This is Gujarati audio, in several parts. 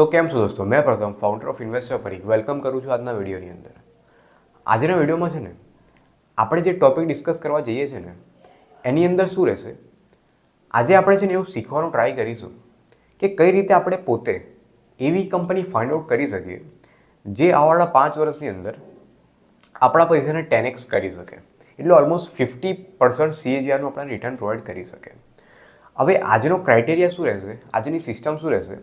તો કેમ છો દોસ્તો? મેં પ્રથમ ફાઉન્ડર ઓફ ઇન્વેસ્ટર ફરી વેલકમ કરું છું આજના વિડીયોની અંદર. આજના વિડીયોમાં છે ને, આપણે જે ટોપિક ડિસ્કસ કરવા જઈએ છીએ ને, એની અંદર શું રહેશે? આજે આપણે છે ને એવું શીખવાનું ટ્રાય કરીશું કે કઈ રીતે આપણે પોતે એવી કંપની ફાઇન્ડ આઉટ કરી શકીએ, જે આવવાના પાંચ વર્ષની અંદર આપણા પૈસાને ટેનેક્સ કરી શકે. એટલે ઓલમોસ્ટ ફિફ્ટી પર્સન્ટ સીએજીઆરનું આપણને રિટર્ન પ્રોવાઈડ કરી શકે. હવે આજનો ક્રાઇટેરિયા શું રહેશે? આજની સિસ્ટમ શું રહેશે?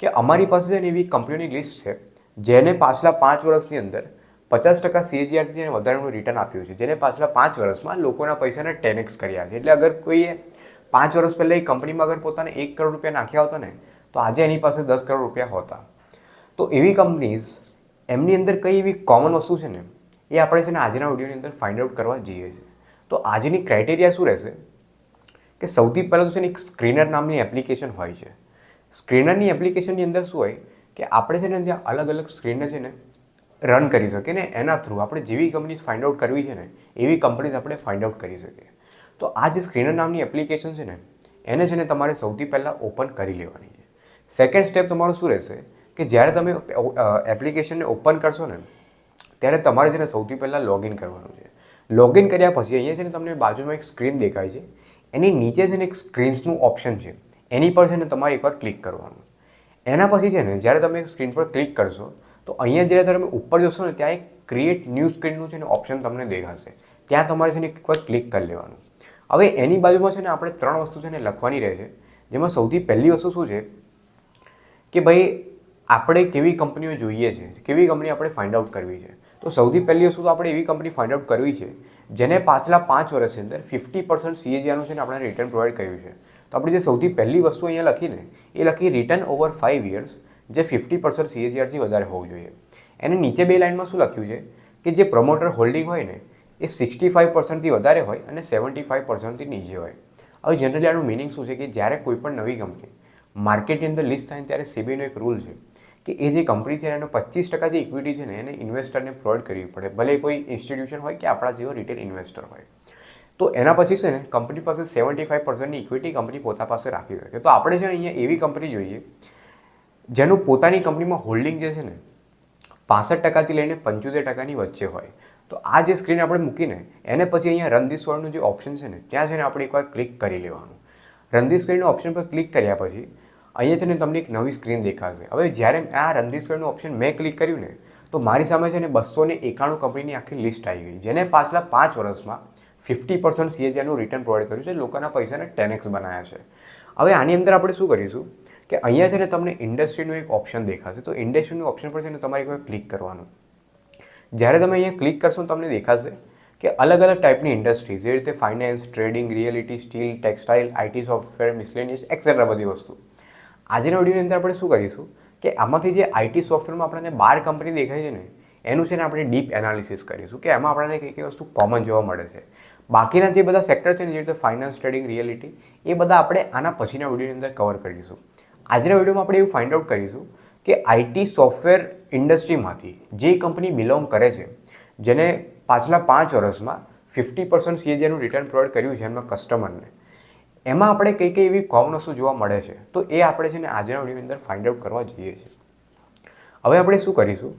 કે અમારી પાસે છે ને એવી કંપનીઓની લિસ્ટ છે, જેને પાછલા પાંચ વર્ષની અંદર પચાસ ટકા સીએજીઆરથી એને વધારાનું રિટર્ન આપ્યું છે, જેને પાછલા પાંચ વર્ષમાં લોકોના પૈસાને ટેનેક્સ કર્યા છે. એટલે અગર કોઈએ પાંચ વર્ષ પહેલાં એ કંપનીમાં અગર પોતાને એક કરોડ રૂપિયા નાખ્યા હોતા ને, તો આજે એની પાસે દસ કરોડ રૂપિયા હોતા. તો એવી કંપનીઝ, એમની અંદર કઈ એવી કોમન વસ્તુ છે ને, એ આપણે છે ને આજના વિડીયોની અંદર ફાઇન્ડ આઉટ કરવા જઈએ છીએ. તો આજની ક્રાઇટેરિયા શું રહેશે? કે સૌથી પહેલાં તો છે ને એક સ્ક્રીનર નામની એપ્લિકેશન હોય છે. સ્ક્રીનરની એપ્લિકેશનની અંદર શું હોય કે આપણે છે ને ત્યાં અલગ અલગ સ્ક્રીનને છે ને રન કરી શકીએ ને એના થ્રુ આપણે જેવી કંપનીઝ ફાઇન્ડ આઉટ કરવી છે ને એવી કંપનીઝ આપણે ફાઇન્ડ આઉટ કરી શકીએ. તો આ જે સ્ક્રીનર નામની એપ્લિકેશન છે ને, એને છે ને તમારે સૌથી પહેલાં ઓપન કરી લેવાની છે. સેકન્ડ સ્ટેપ તમારું શું રહેશે કે જ્યારે તમે એપ્લિકેશનને ઓપન કરશો ને, ત્યારે તમારે છે ને સૌથી પહેલાં લોગિન કરવાનું છે. લોગિન કર્યા પછી અહીંયા છે ને તમને બાજુમાં એક સ્ક્રીન દેખાય છે. એની નીચે છે ને એક સ્ક્રીન્સનું ઓપ્શન છે. એની પર છે ને તમારે એકવાર ક્લિક કરવાનું. એના પછી છે ને, જ્યારે તમે સ્ક્રીન પર ક્લિક કરશો, તો અહીંયા જ્યારે તમે ઉપર જશો ને, ત્યાં એક ક્રિએટ ન્યૂ સ્ક્રીનનું છે ને ઓપ્શન તમને દેખાશે. ત્યાં તમારે છે ને એકવાર ક્લિક કરી લેવાનું. હવે એની બાજુમાં છે ને આપણે ત્રણ વસ્તુ છે ને લખવાની રહે છે જેમાં સૌથી પહેલી વસ્તુ શું છે? કે ભાઈ, આપણે કેવી કંપનીઓ જોઈએ છે? કેવી કંપની આપણે ફાઇન્ડ આઉટ કરવી છે? તો સૌથી પહેલી વસ્તુ તો આપણે એવી કંપની ફાઇન્ડ આઉટ કરવી છે, જેને પાછલા પાંચ વર્ષની અંદર ફિફ્ટી પર્સન્ટ સીએજીઆરનું છે ને આપણે રિટર્ન પ્રોવાઈડ કર્યું છે. તો આપણે જે સૌથી પહેલી વસ્તુ અહીંયા લખીને, એ લખી રિટર્ન ઓવર ફાઇવ યર્સ જે ફિફ્ટી પર્સન્ટ સીએજીઆરથી વધારે હોવું જોઈએ. એને નીચે બે લાઇનમાં શું લખ્યું છે? કે જે પ્રમોટર હોલ્ડિંગ હોય ને, એ સિક્સટી ફાઇવ પર્સન્ટથી વધારે હોય અને સેવન્ટી ફાઇવ પર્સન્ટથી નીચે હોય. હવે જનરલી આનું મિનિંગ શું છે? કે જ્યારે કોઈ પણ નવી કંપની માર્કેટની અંદર લિસ્ટ થાય ત્યારે સેબીનો એક રૂલ છે કે એ જે કંપની છે એનો પચીસ ટકા જે ઇક્વિટી છે ને, એને ઇન્વેસ્ટરને પ્રોવાઈડ કરવી પડે. ભલે કોઈ ઇન્સ્ટિટ્યુશન હોય કે આપણા જેવો રિટેલ ઇન્વેસ્ટર હોય. તો એના પછી છે ને કંપની પાસે સેવન્ટી ફાઇવ પર્સન્ટની ઇક્વિટી કંપની પોતા પાસે રાખી શકે તો આપણે છે અહીંયા એવી કંપની જોઈએ, જેનું પોતાની કંપનીમાં હોલ્ડિંગ જે છે ને પાસઠ ટકાથી લઈને પંચોતેર ટકાની વચ્ચે હોય. તો આ જે સ્ક્રીન આપણે મૂકીને એને પછી અહીંયા રન ધીસ જે ઓપ્શન છે ને, ત્યાં છે ને આપણે એકવાર ક્લિક કરી લેવાનું. રન સ્ક્રીનનું ઓપ્શન પર ક્લિક કર્યા પછી અહીંયા છે ને તમને એક નવી સ્ક્રીન દેખાશે. હવે જ્યારે આ રન ધીસ ઓપ્શન મેં ક્લિક કર્યું ને, તો મારી સામે છે ને બસો એકાણું કંપનીની આખી લિસ્ટ આવી ગઈ, જેને પાછલા પાંચ વર્ષમાં ફિફ્ટી પર્સન્ટ સીએજીઆરનું રિટર્ન પ્રોવાઈડ કર્યું છે. લોકોના પૈસાને ટેનેક્સ બનાવ્યા છે. હવે આની અંદર આપણે શું કરીશું કે અહીંયા છે ને તમને ઇન્ડસ્ટ્રીનું એક ઓપ્શન દેખાશે. તો ઇન્ડસ્ટ્રીનું ઓપ્શન પર છે ને તમારે એકવાર ક્લિક કરવાનું. જ્યારે તમે અહીંયા ક્લિક કરશો તમને દેખાશે કે અલગ અલગ ટાઈપની ઇન્ડસ્ટ્રી જે રીતે finance trading realty steel textile IT software miscellaneous etcetera બધી વસ્તુ. આજના વિડીયોની અંદર આપણે શું કરીશું કે આમાંથી જે આઈટી સોફ્ટવેરમાં આપણને બાર કંપની દેખાય છે ને એનું છે ને આપણે ડીપ એનાલિસિસ કરીશું કે એમાં આપણને કઈ કઈ વસ્તુ કોમન જોવા મળે છે. બાકીના જે બધા સેક્ટર છે ને જે રીતે ફાઇનાન્સ ટ્રેડિંગ રિયાલિટી એ બધા આપણે આના પછીના વિડીયોની અંદર કવર કરીશું. આજના વિડીયોમાં આપણે એવું ફાઇન્ડ આઉટ કરીશું કે આઈટી સોફ્ટવેર ઇન્ડસ્ટ્રીમાંથી જે કંપની બિલોંગ કરે છે, જેને પાછલા પાંચ વર્ષમાં ફિફ્ટી પર્સન્ટ સીએજીનું રિટર્ન પ્રોવાઈડ કર્યું છે એમના કસ્ટમરને એમાં આપણે કઈ કઈ એવી કોમન વસ્તુ જોવા મળે છે, તો એ આપણે છે ને આજના વિડીયોની અંદર ફાઇન્ડ આઉટ કરવા જઈએ છીએ. હવે આપણે શું કરીશું?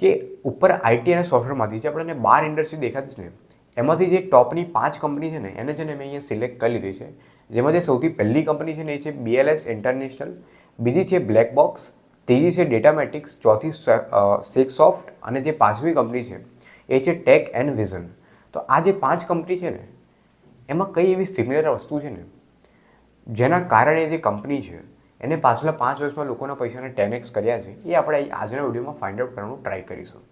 કે ઉપર આઈટી અને સોફ્ટવેરમાંથી જે આપણને બાર ઇન્ડસ્ટ્રી દેખાતી છે ને, એમાંથી જે ટોપની પાંચ કંપની છે ને, એને છે ને મેં અહીંયા સિલેક્ટ કરી લીધી છે. જેમાં જે સૌથી પહેલી કંપની છે ને, એ છે બીએલએસ ઇન્ટરનેશનલ બીજી છે બ્લેક બોક્સ ત્રીજી છે ડેટામેટિક્સ ચોથી સેકસોફ્ટ અને જે પાંચમી કંપની છે, એ છે ટેક એન્ડ વિઝન તો આ જે પાંચ કંપની છે ને, એમાં કઈ એવી સિમિલર વસ્તુ છે ને, જેના કારણે જે કંપની છે એને પાછલા પાંચ વર્ષમાં લોકોના પૈસાને ટેનેક્સ કર્યા છે, એ આપણે આજના વિડીયોમાં ફાઇન્ડ આઉટ કરવાનું ટ્રાય કરીશું.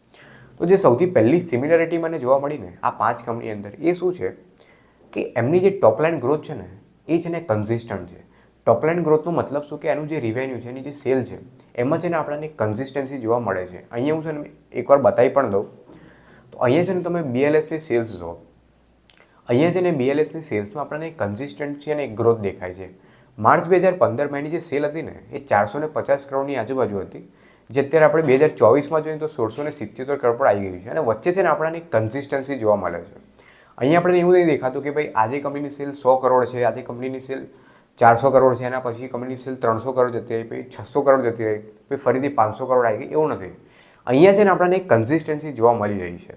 તો જે સૌથી પહેલી સિમિલરિટી મને જોવા મળીને આ પાંચ કંપની અંદર એ શું છે કે એમની જે ટોપલાઇન ગ્રોથ છે ને, એ છે ને કન્સિસ્ટન્ટ છે. ટોપલાઇન ગ્રોથનો મતલબ શું કે એનું જે રિવેન્યુ છે, એની જે સેલ છે, એમાં છે ને આપણને કન્સિસ્ટન્સી જોવા મળે છે. અહીંયા હું છે ને એકવાર બતાવી પણ દઉં. તો અહીંયા છે ને તમે બીએલએસની સેલ્સ જો અહીંયા છે ને બીએલએસની સેલ્સમાં આપણને કન્સિસ્ટન્સી અને ગ્રોથ દેખાય છે. માર્ચ બે હજાર પંદર મહિની જે સેલ હતી ને, એ ચારસો ને પચાસ કરોડની આજુબાજુ હતી. જે અત્યારે આપણે બે હજાર ચોવીસમાં જોઈએ તો સોળસો ને સિત્યોતેર કરોડ પર આવી ગઈ છે. અને વચ્ચે છે ને આપણને કન્સિસ્ટન્સી જોવા મળે છે. અહીંયા આપણે એવું નહીં દેખાતું કે ભાઈ આજે કંપનીની સેલ સો કરોડ છે, આજે કંપનીની સેલ ચારસો કરોડ છે, એના પછી કંપની સેલ ત્રણસો કરોડ જતી રહી, પછી છસો કરોડ જતી રહી, પછી ફરીથી પાંચસો કરોડ આવી ગઈ, એવું નથી. અહીંયા છે ને આપણને એક કન્સિસ્ટન્સી જોવા મળી રહી છે.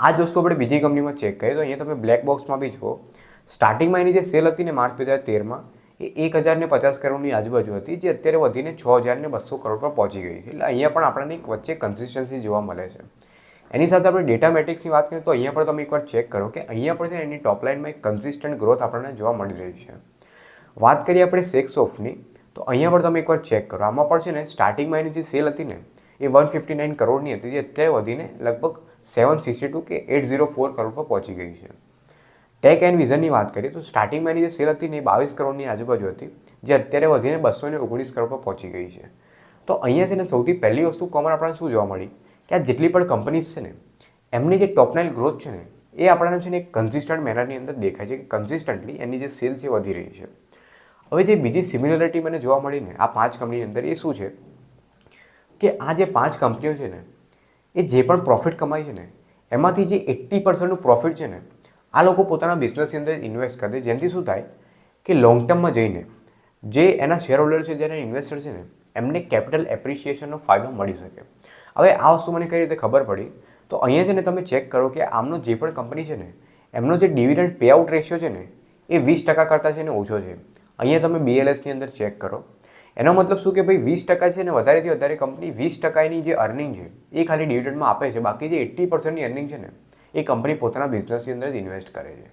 આ જ વસ્તુ આપણે બીજી કંપનીમાં ચેક કરીએ તો અહીંયા તમે બ્લેક બોક્સમાં બી જુઓ સ્ટાર્ટિંગમાં એની જે સેલ હતી ને માર્ચ બે હજાર તેરમાં, એ એક હજારને પચાસ કરોડની આજુબાજુ હતી, જે અત્યારે વધીને છ હજારને બસો કરોડ પર પહોંચી ગઈ છે. એટલે અહીંયા પણ આપણને એક વચ્ચે કન્સિસ્ટન્સી જોવા મળે છે. એની સાથે આપણે ડેટા મેટ્રિક્સની વાત કરીએ તો અહીંયા પણ તમે એકવાર ચેક કરો કે અહીંયા પણ છે એની ટોપલાઇનમાં એક કન્સિસ્ટન્ટ ગ્રોથ આપણને જોવા મળી રહી છે. વાત કરીએ આપણે સેક્સ ઓફની તો અહીંયા પણ તમે એકવાર ચેક કરો. આમાં પણ છે ને સ્ટાર્ટિંગમાં એની જે સેલ હતી ને, એ વન ફિફ્ટી નાઇન કરોડની હતી, જે અત્યારે વધીને લગભગ સેવન સિક્સટી ટુ કે એટ ઝીરો ફોર કરોડ પર પહોંચી ગઈ છે. ટેક એન્ડ વિઝનની વાત કરીએ તો સ્ટાર્ટિંગમાં એની જે સેલ હતી ને એ બાવીસ કરોડની આજુબાજુ હતી, જે અત્યારે વધીને બસો ને ઓગણીસ કરોડ પર પહોંચી ગઈ છે. તો અહીંયા છે ને સૌથી પહેલી વસ્તુ કોમન આપણને શું જોવા મળી? કે આ જેટલી પણ કંપનીઝ છે ને, એમની જે ટોપનાઇલ ગ્રોથ છે ને, એ આપણને છે ને એક કન્સિસ્ટન્ટ મેનરની અંદર દેખાય છે કે કન્સિસ્ટન્ટલી એની જે સેલ છે વધી રહી છે. હવે જે બીજી સિમિલરિટી મને જોવા મળી ને, આ પાંચ કંપનીની અંદર એ શું છે? કે આ જે પાંચ કંપનીઓ છે ને, એ જે પણ પ્રોફિટ કમાય છે ને, એમાંથી જે એટ્ટી પર્સન્ટનું પ્રોફિટ છે ને આ લોકો પોતાના બિઝનેસની અંદર ઇન્વેસ્ટ કરે જેનાથી શું થાય કે લોંગ ટર્મમાં જઈને જે એના શેર હોલ્ડર છે, જેના ઇન્વેસ્ટર છે ને, એમને કેપિટલ એપ્રિસિએશનનો ફાયદો મળી શકે. હવે આ વસ્તુ મને કઈ રીતે ખબર પડી? તો અહીંયા છે ને તમે ચેક કરો કે આમનો જે પણ કંપની છે ને, એમનો જે ડિવિડન્ડ પેઆઉટ રેશિયો છે ને, એ વીસ ટકા કરતાં છે ને ઓછો છે. અહીંયા તમે બીએલએસની અંદર ચેક કરો. એનો મતલબ શું કે ભાઈ વીસ ટકા છે ને, વધારેથી વધારે કંપની વીસ ટકાની જે અર્નિંગ છે, એ ખાલી ડિવિડન્ડમાં આપે છે. બાકી જે એટ્ટી પર્સન્ટની અર્નિંગ છે ને એ કંપની પોતાના બિઝનેસની અંદર જ ઇન્વેસ્ટ કરે છે.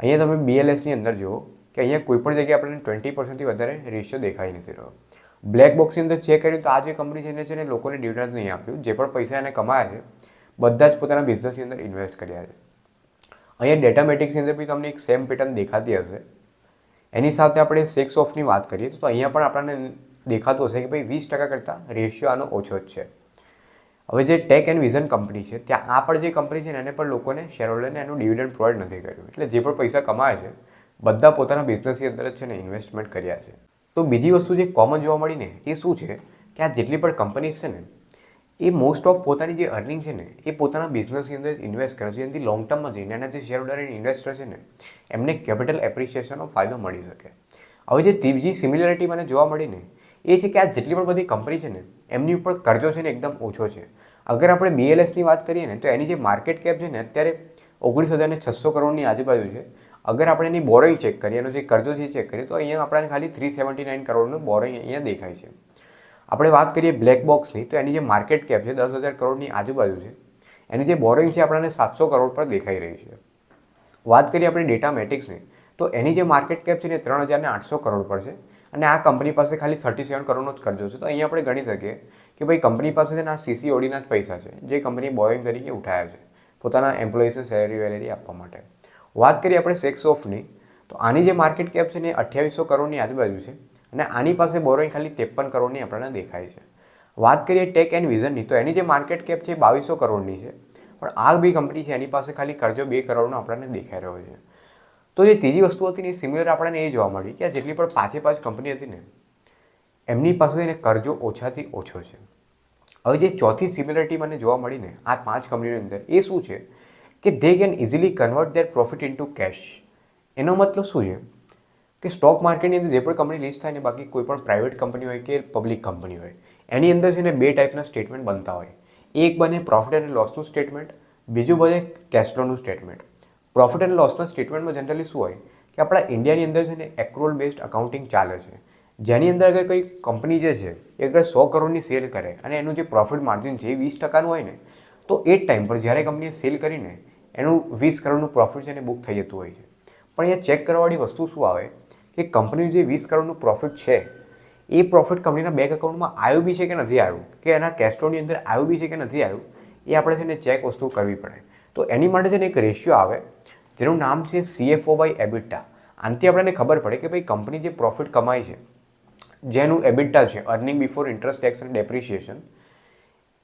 અહીંયા તમે બીએલએસની અંદર જુઓ કે અહીંયા કોઈ પણ જગ્યાએ આપણને ટ્વેન્ટી પર્સન્ટથી વધારે રેશિયો દેખાઈ નથી રહ્યો. બ્લેક બોક્સની અંદર ચેક કર્યું તો આ જે કંપની છે એને છે ને લોકોને ડિવિડન્ડ નહીં આપ્યું. જે પણ પૈસા એને કમાયા છે, બધા જ પોતાના બિઝનેસની અંદર ઇન્વેસ્ટ કર્યા છે. અહીંયા ડેટામેટિક્સની અંદર બી તમને એક સેમ પેટર્ન દેખાતી હશે. એની સાથે આપણે સેક્સ ઓફની વાત કરીએ તો અહીંયા પણ આપણને દેખાતું હશે કે ભાઈ વીસ ટકા કરતાં રેશિયો આનો ઓછો જ છે. હવે જે ટેક એન્ડ વિઝન કંપની છે, ત્યાં આ પણ જે કંપની છે ને, એને પણ લોકોને શેરહોલ્ડરને એનું ડિવિડન્ડ પ્રોવાઈડ નથી કર્યું. એટલે જે પણ પૈસા કમાય છે, બધા પોતાના બિઝનેસની અંદર જ છે ને ઇન્વેસ્ટમેન્ટ કર્યા છે. તો બીજી વસ્તુ જે કોમન જોવા મળી ને, એ શું છે કે આ જેટલી પણ કંપનીઝ છે ને, એ મોસ્ટ ઓફ પોતાની જે અર્નિંગ છે ને, એ પોતાના બિઝનેસની અંદર ઇન્વેસ્ટ કરે છે. જેનાથી લોંગ ટર્મમાં જઈને એના જે શેર હોલ્ડર એન્ડ ઇન્વેસ્ટર છે ને, એમને કેપિટલ એપ્રિસિએશનનો ફાયદો મળી શકે. હવે જે ત્રીજી સિમિલરિટી મને જોવા મળી ને, એ છે કે આ જેટલી પણ બધી કંપની છે ને, એમની ઉપર કરજો છે ને એકદમ ઓછો છે. અગર આપણે બીએલએસની વાત કરીએ ને, તો એની જે માર્કેટ કેપ છે ને, અત્યારે ઓગણીસ હજારને છસો કરોડની આજુબાજુ છે. અગર આપણે એની બોરોઈંગ ચેક કરીએ, એનો જે કરજો છે ચેક કરીએ, તો અહીંયા આપણને ખાલી થ્રી સેવન્ટી નાઇન કરોડનું બોરોઈંગ અહીંયા દેખાય છે. આપણે વાત કરીએ બ્લેક બોક્સની તો એની જે માર્કેટ કેપ છે, દસ હજાર કરોડની આજુબાજુ છે. એની જે બોરોઈંગ છે આપણને સાતસો કરોડ પર દેખાઈ રહી છે. વાત કરીએ આપણે ડેટા મેટ્રિક્સની તો એની જે માર્કેટ કેપ છે ને, ત્રણ હજારને આઠસો કરોડ પર છે. અને આ કંપની પાસે ખાલી થર્ટી સેવન કરોડનો જ કરજો છે. તો અહીંયા આપણે ગણી શકીએ કે ભાઈ કંપની પાસે છે ને આ સીસીઓડીના જ પૈસા છે, જે કંપની બોરિંગ તરીકે ઉઠાયા છે, પોતાના એમ્પ્લોઈઝને સેલેરી વેલેરી આપવા માટે. વાત કરીએ આપણે સેક્સ ઓફની તો આની જે માર્કેટ કેપ છે ને અઠ્યાવીસો કરોડની આજુબાજુ છે, અને આની પાસે બોરોઈંગ ખાલી ત્રેપન કરોડની આપણને દેખાય છે. વાત કરીએ ટેક એન્ડ વિઝનની તો એની જે માર્કેટ કેપ છે એ બાવીસો કરોડની છે, પણ આ બી કંપની છે એની પાસે ખાલી કરજો બે કરોડનો આપણને દેખાઈ રહ્યો છે. તો જે ત્રીજી વસ્તુ હતી ને સિમિલર આપણને એ જોવા મળી કે આ જેટલી પણ પાંચે પાંચ કંપની હતી ને, એમની પાસે એને કરજો ઓછાથી ઓછો છે. હવે જે ચોથી સિમિલરિટી મને જોવા મળીને આ પાંચ કંપનીની અંદર એ શું છે કે they can easily convert their profit into cash એનો મતલબ શું છે? કે સ્ટોક માર્કેટની અંદર જે પણ કંપની લિસ્ટ થાય ને બાકી કોઈ પણ પ્રાઇવેટ કંપની હોય કે પબ્લિક કંપની હોય, એની અંદર છે ને બે ટાઈપના સ્ટેટમેન્ટ બનતા હોય. એક બને પ્રોફિટ એન્ડ લોસનું સ્ટેટમેન્ટ બીજું બને કેશફ્લોનું સ્ટેટમેન્ટ પ્રોફિટ એન્ડ લોસના સ્ટેટમેન્ટમાં જનરલી શું હોય? કે આપણા ઇન્ડિયાની અંદર છે ને એક્રોલ બેસ્ડ અકાઉન્ટિંગ ચાલે છે. જેની અંદર અગર કોઈ કંપની જે છે, એ અગર સો કરોડની સેલ કરે અને એનું જે પ્રોફિટ માર્જિન છે એ વીસ ટકાનું હોય ને, તો એ જ ટાઈમ પર જ્યારે કંપનીએ સેલ કરીને એનું વીસ કરોડનું પ્રોફિટ છે એને બુક થઈ જતું હોય છે. પણ અહીંયા ચેક કરવાવાળી વસ્તુ શું આવે? કે કંપનીનું જે વીસ કરોડનું પ્રોફિટ છે, એ પ્રોફિટ કંપનીના બેંક એકાઉન્ટમાં આવ્યું બી છે કે નથી આવ્યું કે એના કેસ્ટોની અંદર આવ્યું બી છે કે નથી આવ્યું એ આપણે છે ને ચેક વસ્તુ કરવી પડે. તો એની માટે છે ને એક રેશિયો આવે, જેનું નામ છે સીએફઓ બાય એબિટા આનાથી આપણને ખબર પડે કે ભાઈ કંપની જે પ્રોફિટ કમાય છે જેનું એબિટા છે અર્નિંગ બિફોર ઇન્ટરેસ્ટ ટેક્સ અને ડેપ્રિશિએશન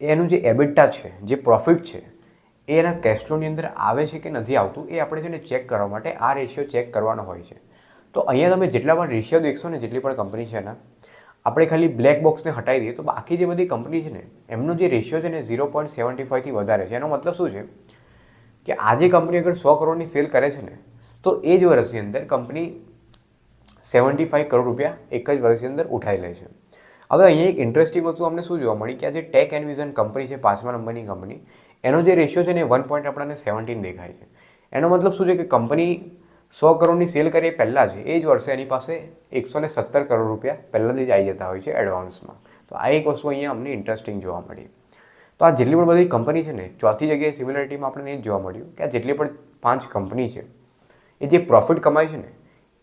એનું જે એબિટા છે, જે પ્રોફિટ છે, એ એના કેસ્ટ્રોની અંદર આવે છે કે નથી આવતું, એ આપણે છે ને ચેક કરવા માટે આ રેશિયો ચેક કરવાનો હોય છે. તો અહીંયા તમે જેટલા પણ રેશિયો દેખશો ને, જેટલી પણ કંપની છે એના, આપણે ખાલી બ્લેક બોક્સને હટાવી દઈએ, તો બાકી જે બધી કંપની છે ને, એમનો જે રેશિયો છે ને ઝીરો પોઈન્ટ સેવન્ટી ફાઈવથી વધારે છે. એનો મતલબ શું છે? કે આજે કંપની અગર સો કરોડની સેલ કરે છે ને, તો એ જ વર્ષની અંદર કંપની સેવન્ટી ફાઈવ કરોડ રૂપિયા એક જ વર્ષની અંદર ઉઠાવી લે છે. હવે અહીંયા એક ઇન્ટરેસ્ટિંગ વસ્તુ અમને શું જોવા મળી? કે આ જે ટેક એન્ડ વિઝન કંપની છે, પાંચમા નંબરની કંપની એનો જે રેશિયો છે ને વન પોઈન્ટ આપણને સેવન્ટીન દેખાય છે. એનો મતલબ શું છે કે કંપની સો કરોડની સેલ કરીએ પહેલાં જ, એ જ વર્ષે એની પાસે એકસો ને સત્તર કરોડ રૂપિયા પહેલાંથી જ આવી જતા હોય છે એડવાન્સમાં તો આ એક વસ્તુ અહીંયા અમને ઇન્ટરેસ્ટિંગ જોવા મળી. તો આ જેટલી પણ બધી કંપની છે ને, ચોથી જગ્યાએ સિમિલરિટીમાં આપણને એ જ જોવા મળ્યું કે આ જેટલી પણ પાંચ કંપની છે, એ જે પ્રોફિટ કમાય છે ને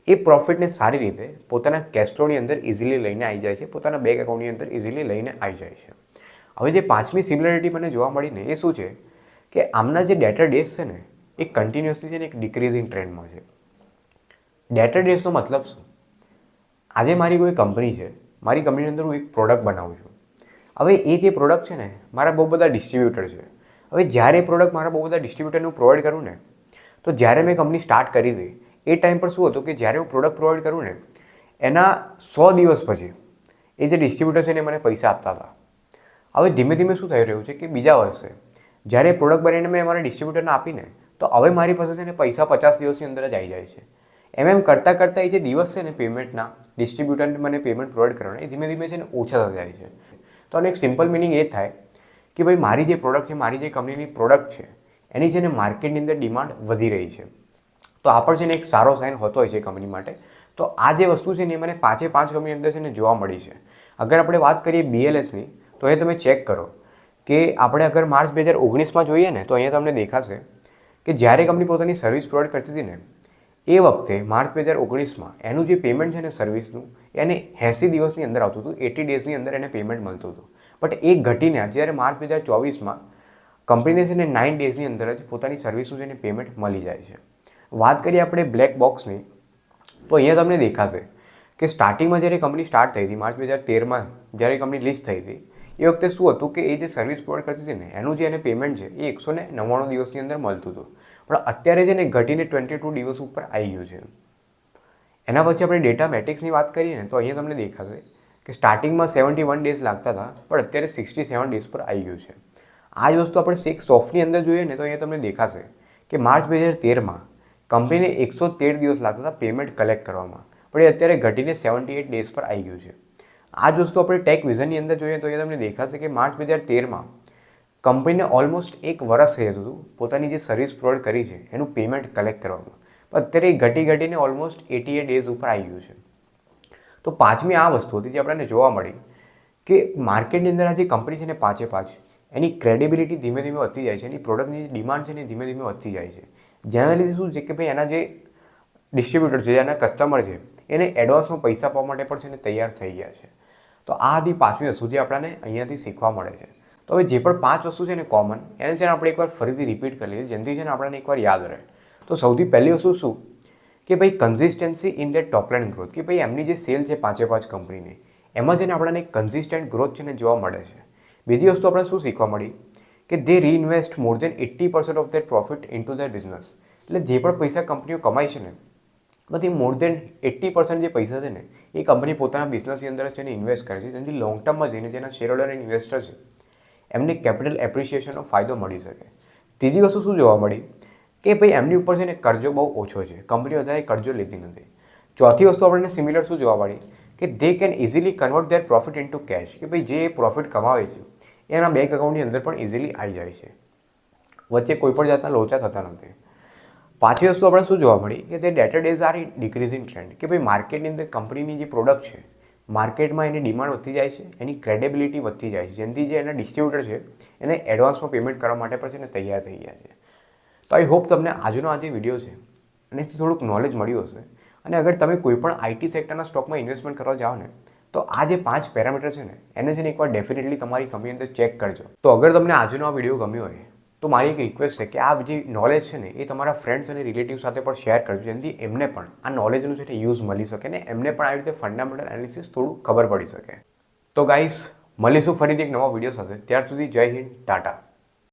એ પ્રોફિટને સારી રીતે પોતાના કેસ્ટ્રોની અંદર ઇઝીલી લઈને આવી જાય છે, પોતાના બેંક એકાઉન્ટની અંદર ઇઝીલી લઈને આવી જાય છે. હવે જે પાંચમી સિમિલરિટી મને જોવા મળીને એ શું છે? કે આમના જે ડેટર ડેઝ છે ને, એ કન્ટિન્યુઅસલી છે ને એક ડિક્રીઝિંગ ટ્રેન્ડમાં છે. ડેટર ડેઝનો મતલબ શું? આજે મારી કોઈ કંપની છે, મારી કંપનીની અંદર હું એક પ્રોડક્ટ બનાવું છું. હવે એ જે પ્રોડક્ટ છે ને, મારા બહુ બધા ડિસ્ટ્રીબ્યુટર છે. હવે જ્યારે એ પ્રોડક્ટ મારા બહુ બધા ડિસ્ટ્રીબ્યુટરને હું પ્રોવાઈડ કરું ને, તો જ્યારે મેં કંપની સ્ટાર્ટ કરી હતી એ ટાઈમ પર શું હતું કે જ્યારે હું પ્રોડક્ટ પ્રોવાઈડ કરું ને, એના સો દિવસ પછી એ જે ડિસ્ટ્રીબ્યુટર છે એને મને પૈસા આપતા હતા. હવે ધીમે ધીમે શું થઈ રહ્યું છે કે બીજા વર્ષે જ્યારે પ્રોડક્ટ બનીને મેં મારા ડિસ્ટ્રીબ્યુટરને આપીને, તો હવે મારી પાસે છે ને પૈસા પચાસ દિવસની અંદર જ આવી જાય છે. એમ એમ કરતાં કરતાં એ જે દિવસ છે ને પેમેન્ટના ડિસ્ટ્રીબ્યુટરને મને પેમેન્ટ પ્રોવાઈડ કરવાના, એ ધીમે ધીમે છે ને ઓછા થતા જાય છે. તો આનો એક સિમ્પલ મિનિંગ એ થાય કે ભાઈ મારી જે પ્રોડક્ટ છે, મારી જે કંપનીની પ્રોડક્ટ છે, એની છે ને માર્કેટની અંદર ડિમાન્ડ વધી રહી છે. તો આ પણ છે ને એક સારો સાઇન હોતો હોય છે કંપની માટે. તો આ જે વસ્તુ છે ને એ મને પાંચે પાંચ કંપની અંદર છે ને જોવા મળી છે. અગર આપણે વાત કરીએ બીએલએસની તો એ તમે ચેક કરો કે આપણે અગર માર્ચ બે હજાર ઓગણીસમાં જોઈએ ને, તો અહીંયા તમને દેખાશે કે જ્યારે કંપની પોતાની સર્વિસ પ્રોવાઈડ કરતી હતી ને, એ વખતે માર્ચ બે હજાર ઓગણીસમાં એનું જે પેમેન્ટ છે ને સર્વિસનું એને એંસી દિવસની અંદર આવતું હતું, એટી ડેઝની અંદર એને પેમેન્ટ મળતું હતું. બટ એ ઘટીને જ્યારે માર્ચ બે હજાર ચોવીસમાં કંપનીને છે ને નાઇન ડેઝની અંદર જ પોતાની સર્વિસનું છે ને પેમેન્ટ મળી જાય છે. વાત કરીએ આપણે બ્લેક બોક્સની તો અહીંયા તમને દેખાશે કે સ્ટાર્ટિંગમાં જ્યારે કંપની સ્ટાર્ટ થઈ હતી, માર્ચ બે હજાર તેરમાં જ્યારે કંપની લિસ્ટ થઈ હતી, એ વખતે શું હતું કે એ જે સર્વિસ પ્રોવાઈડ કરતી હતી ને, એનું જે એને પેમેન્ટ છે, એ એકસો ને નવ્વાણું દિવસની અંદર મળતું હતું. પણ અત્યારે છે ને ઘટીને ટ્વેન્ટી ટુ દિવસ ઉપર આવી ગયું છે. એના પછી આપણે ડેટા મેટ્રિક્સની વાત કરીએ ને, તો અહીંયા તમને દેખાશે કે સ્ટાર્ટિંગમાં સેવન્ટી વન ડેઝ લાગતા હતા, પણ અત્યારે સિક્સટી સેવન ડેઝ પર આવી ગયું છે. આ જ વસ્તુ આપણે શેક સોફ્ટની અંદર જોઈએ ને, તો અહીંયા તમને દેખાશે કે માર્ચ બે હજાર તેરમાં કંપનીને એકસો તેર દિવસ લાગતા હતા પેમેન્ટ કલેક્ટ કરવામાં. પણ એ અત્યારે ઘટીને સેવન્ટી એટ ડેઝ પર આવી ગયું છે. આ જ વસ્તુ આપણે ટેક વિઝનની અંદર જોઈએ તો એ તમને દેખાશે કે માર્ચ બે હજાર તેરમાં કંપનીને ઓલમોસ્ટ એક વર્ષ થઈ હતું. પોતાની જે સર્વિસ પ્રોવાઈડ કરી છે, એનું પેમેન્ટ કલેક્ટ કરવામાં. પણ અત્યારે એ ઘટી ઘટીને ઓલમોસ્ટ એટી એટ ડેઝ ઉપર આવી ગયું છે. તો પાંચમી આ વસ્તુ હતી જે આપણને જોવા મળી કે માર્કેટની અંદર આ જે કંપની છે ને પાંચે પાંચ, એની ક્રેડિબિલિટી ધીમે ધીમે વધતી જાય છે, એની પ્રોડક્ટની જે ડિમાન્ડ છે ને ધીમે ધીમે વધતી જાય છે. જેના લીધે શું છે કે ભાઈ એના જે ડિસ્ટ્રીબ્યુટર છે, એના કસ્ટમર છે, એને એડવાન્સમાં પૈસા આપવા માટે પણ છે ને તૈયાર થઈ ગયા છે. તો આ હતી પાંચમી વસ્તુ જે આપણને અહીંયાથી શીખવા મળે છે. તો હવે જે પણ પાંચ વસ્તુ છે ને કોમન એને છે ને આપણે એકવાર ફરીથી રિપીટ કરી લઈએ, જેનાથી છે ને આપણને એકવાર યાદ રહે. તો સૌથી પહેલી વસ્તુ શું? કે ભાઈ consistency in that topline growth કે ભાઈ એમની જે સેલ છે પાંચે પાંચ કંપનીની એમાં છે ને આપણને કન્સિસ્ટન્ટ ગ્રોથ છે ને જોવા મળે છે. બીજી વસ્તુ આપણે શું શીખવા મળી? કે they reinvest more than eighty percent of that profit into their business એટલે જે પણ પૈસા કંપનીઓ કમાય છે ને, બધી મોર દેન એટ્ટી પર્સન્ટ જે પૈસા છે ને, એ કંપની પોતાના બિઝનેસની અંદર છે ને ઇન્વેસ્ટ કરે છે. જેથી લોંગ ટર્મમાં જઈને જેના શેર હોલ્ડર ઇન્વેસ્ટર છે, એમને કેપિટલ એપ્રિસિએશનનો ફાયદો મળી શકે. ત્રીજી વસ્તુ શું જોવા મળી? કે ભાઈ એમની ઉપર છે ને કરજો બહુ ઓછો છે. કંપની વધારે કરજો લેતી નથી. ચોથી વસ્તુ આપણને સિમિલર શું જોવા મળી? કે they can easily convert their profit into cash કે ભાઈ જે પ્રોફિટ કમાવે છે એના બેંક એકાઉન્ટની અંદર પણ ઇઝીલી આવી જાય છે. વચ્ચે કોઈ પણ જાતના લોચા થતા નથી. પાછી વસ્તુ આપણે શું જોવા મળી? કે તે debtor days are decreasing trend કે ભાઈ માર્કેટની અંદર કંપનીની જે પ્રોડક્ટ છે માર્કેટમાં એની ડિમાન્ડ વધતી જાય છે, એની ક્રેડિબિલિટી વધતી જાય છે. જેનાથી જે એના ડિસ્ટ્રીબ્યુટર છે, એને એડવાન્સમાં પેમેન્ટ કરવા માટે પણ છે ને તૈયાર થઈ ગયા છે. તો આઈ હોપ તમને આજનો આ જે વીડિયો છે, એનાથી થોડુંક નોલેજ મળ્યું હશે. અને અગર તમે કોઈપણ આઈટી સેક્ટરના સ્ટોકમાં ઇન્વેસ્ટમેન્ટ કરવા જાઓ ને તો આ જે પાંચ પેરામીટર છે ને, એને છે ને એકવાર ડેફિનેટલી તમારી કંપની અંદર ચેક કરજો. તો અગર તમને આજનો આ વીડિયો ગમ્યો હોય, તો મારી એક રિક્વેસ્ટ છે કે આ જે નોલેજ છે ને, એ તમારા ફ્રેન્ડ્સ અને રિલેટિવ સાથે પણ શેર કરજો, જેનાથી એમને પણ આ નોલેજનું છે ને યુઝ મળી શકે ને, એમને પણ આવી રીતે ફંડામેન્ટલ એનાલિસિસ થોડું ખબર પડી શકે. તો ગાઈસ મળીશું ફરીથી એક નવા વીડિયો સાથે. ત્યાર સુધી જય હિન્દ, ટાટા.